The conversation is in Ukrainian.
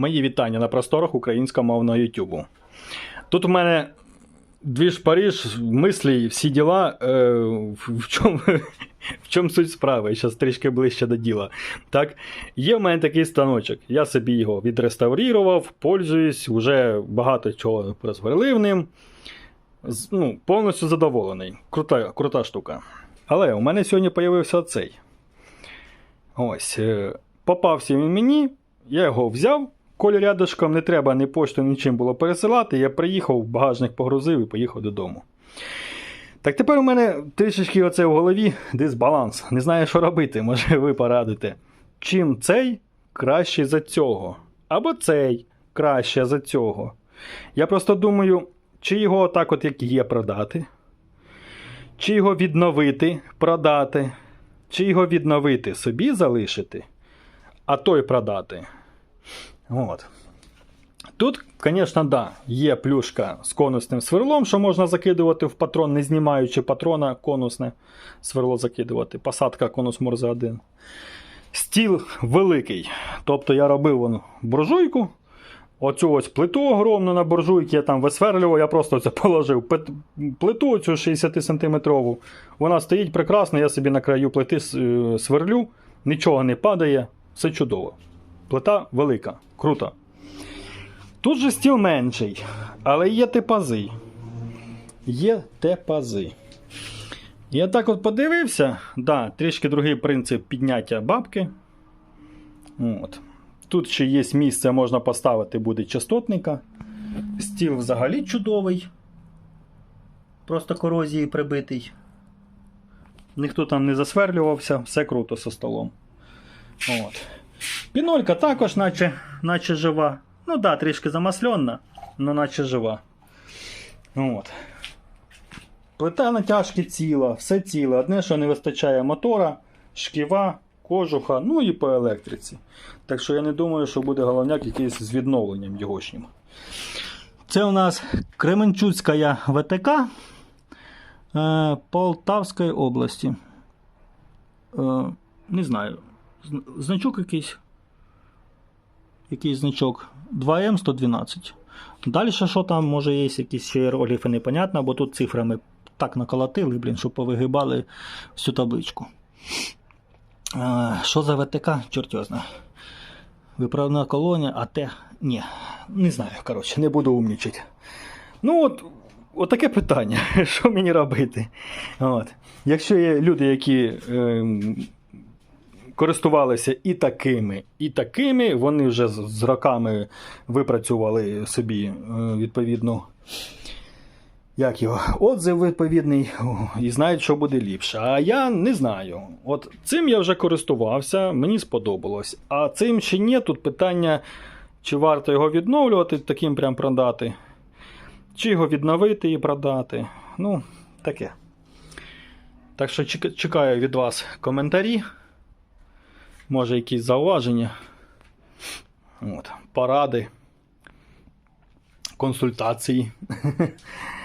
Мої вітання на просторах українськомовного Ютубу. Тут у мене дві ж Париж, мислі, всі діла. Е, в, чому, в чому суть справи? Зараз трішки ближче до діла. Так, є в мене такий станочок. Я собі його відреставрував, пользуюсь, вже багато чого розговорив ним. Ну, повністю задоволений. Крута, крута штука. Але у мене сьогодні з'явився цей. Ось. е, Попався він мені, я його взяв. Колі рядышком не треба ні пошту, нічим було пересилати. Я приїхав, в багажник погрузив і поїхав додому. Так тепер у мене трішечки оце в голові дисбаланс. Не знаю, що робити, може ви порадите. Чим цей краще за цього? Або цей краще за цього. Я просто думаю, чи його отак, от як є, продати, чи його відновити, продати, чи його відновити собі залишити, а той продати. От. Тут, звісно, да, є плюшка з конусним сверлом, що можна закидувати в патрон, не знімаючи патрона, конусне сверло закидувати. Посадка конус Морзе 1. Стіл великий. Тобто я робив вон буржуйку. Оцю ось плиту огромну на буржуйки я там висверлював, я просто це положив. Плиту цю 60 сантиметрову. Вона стоїть прекрасно, я собі на краю плити е, сверлю, нічого не падає, все чудово. Плита велика, круто. Тут же стіл менший, але є типази. Є тепази. Я так от подивився, да, трішки другий принцип підняття бабки. От. Тут ще є місце, можна поставити буде частотника. Стіл взагалі чудовий. Просто корозії прибитий. Ніхто там не засверлювався, все круто со столом. От. Пінолька також, наче, наче жива. Ну так, да, трішки замасльона, але наче жива. От. Плита натяжки ціла, все ціле. Одне, що не вистачає мотора, шківа, кожуха, ну і по електриці. Так що я не думаю, що буде головняк якийсь з відновленням йогошнім. Це у нас Кременчуцька ВТК е, Полтавської області. Е, не знаю. Зн- Значок якийсь. Якийсь значок 2М112. Далі що там, може, є якісь ще іерогліфи, непонятно, бо тут цифрами так наколотили, блін, що повигибали всю табличку. Е, Що за ВТК? Чорт його знає. Виправна колонія, а те. Ні, не знаю, коротше, не буду умнічати. Ну, от, от таке питання. Що мені робити? От. Якщо є люди, які ем, користувалися і такими, і такими, вони вже з, роками випрацювали собі е, відповідно. Як його? Отзив відповідний і знають, що буде ліпше. А я не знаю. От цим я вже користувався, мені сподобалось. А цим чи ні, тут питання, чи варто його відновлювати, таким прям продати, чи його відновити і продати. Ну, таке. Так що чекаю від вас коментарі. Може, якісь зауваження. От, поради, консультації.